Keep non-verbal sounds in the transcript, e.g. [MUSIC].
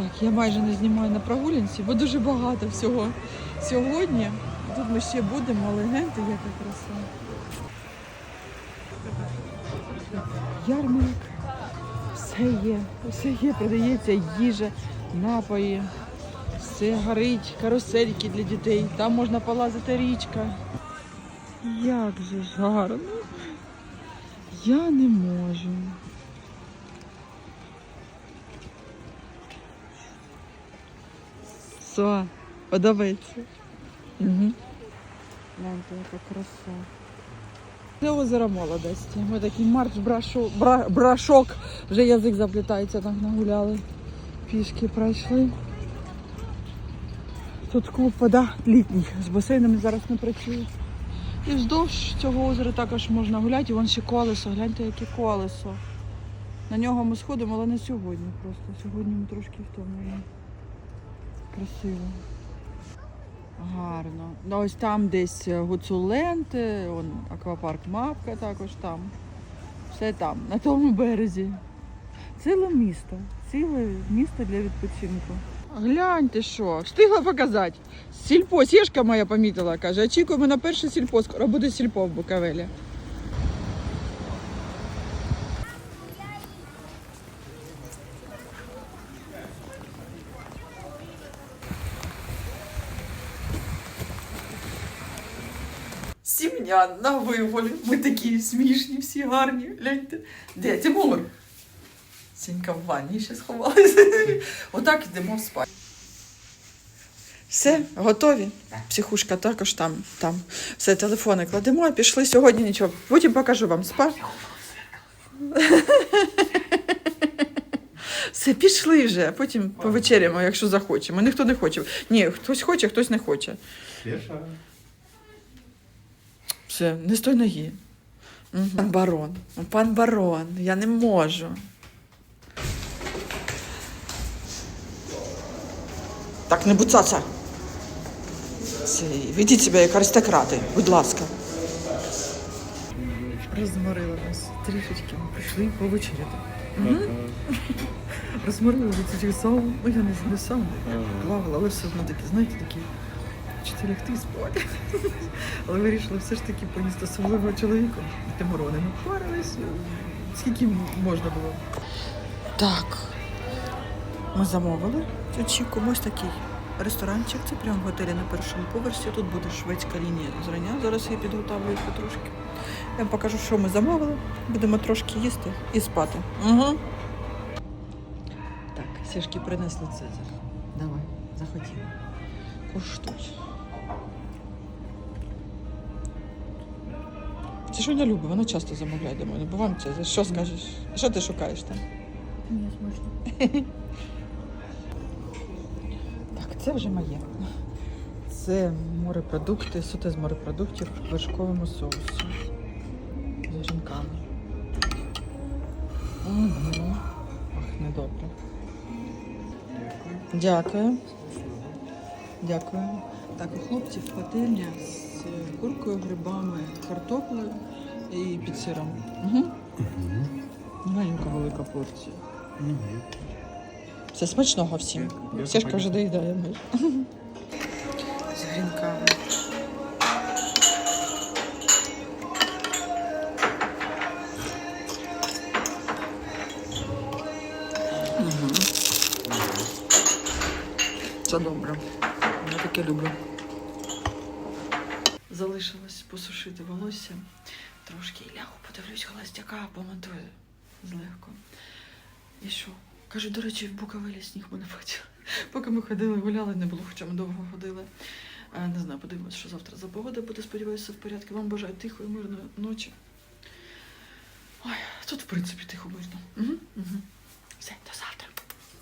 Так, я майже не знімаю на прогулянці, бо дуже багато всього сьогодні. Тут ми ще будемо, але гляньте, яка краса. Ярмарок. Все є, все є, продається їжа, напої, все горить, карусельки для дітей. Там можна полазити річка. Як же гарно. Я не можу. Все, подобається. Угу. Гляньте, яка краса. Це озеро молодості. Ми такий марш брашу, бра, брашок. Вже язик заплітається, так нагуляли. Пішки пройшли. Тут клуб вода літній. З басейнами зараз не працюють. І вздовж цього озера також можна гуляти. І вон ще колесо. Гляньте, яке колесо. На нього ми сходимо, але не сьогодні просто. Сьогодні ми трошки втомлені. Красиво. Гарно. Ну, ось там десь гуцуленти, он аквапарк Мавка також там. Все там, на тому березі. Ціле місто. Ціле місто для відпочинку. Гляньте що, встигла показати. Сільпо, сішка моя помітила, каже, очікуємо на перше сільпо, скоро буде сільпо в Буковелі. Сім'я на виголі. Ми такі смішні, всі гарні. Гляньте. Де Тимур? Сінька в ванні ще сховалася. Отак йдемо спати. Все, готові. Психушка також там. там. Все, телефони кладемо, а пішли сьогодні нічого. Потім покажу вам спа. Все, пішли вже, а потім повечеряємо, якщо захочемо. Ніхто не хоче. Ні, хтось хоче, хтось не хоче. Все, не з той ноги. Мгм. Пан барон. Пан барон, я не можу. Так, не буцаться. Це, ведіть себе як аристократи, будь ласка. Розморила нас трішечки, ми прийшли повечеряти. Розморила від цих саун. Ну, я не, не сам плавала, але все одно такі, знаєте, такі чотири ти спати. [LAUGHS] Але вирішила все ж таки поїсти особливого чоловіка. Тимурони ми парились, скільки можна було. Так. Ми замовили. Очікуємо ось такий ресторанчик. Це прямо в готелі на першому поверсі. Тут буде шведська лінія зрання. Зараз її підготовлюють потрошки. Я вам покажу, що ми замовили. Будемо трошки їсти і спати. Угу. Так, сішки принесли Цезар. Давай, заходимо. Куштуй. Це що не любить, вона часто замовляє до мене. Бувам це. Що скажеш? Що ти шукаєш там? Мені смачно. [LAUGHS] Так, це вже моє. Це морепродукти, суте з морепродуктів в вершковому соусі. З жінками. Угу. Ах, недобре. Дякую. Дякую. Так, у хлопців пательня з куркою, грибами, картоплею і під сиром. Угу. Маленька велика порція. Все смачного всім. Сішка вже доїдає. З грінками. Мгм. Це добре. Я таке люблю. Залишилось посушити волосся. Трошки лягу, подивлюсь холостяка, помонтую злегко. І що? Кажу, до речі, в Буковелі сніг ми не бачили. [LAUGHS] Поки ми ходили, гуляли, не було, хоча ми довго ходили. Не знаю, подивимось, що завтра за погода буде, сподіваюся, в порядку. Вам бажаю тихої, мирної ночі. Ой, тут, в принципі, тихо мирно. Угу, угу. Все, до завтра.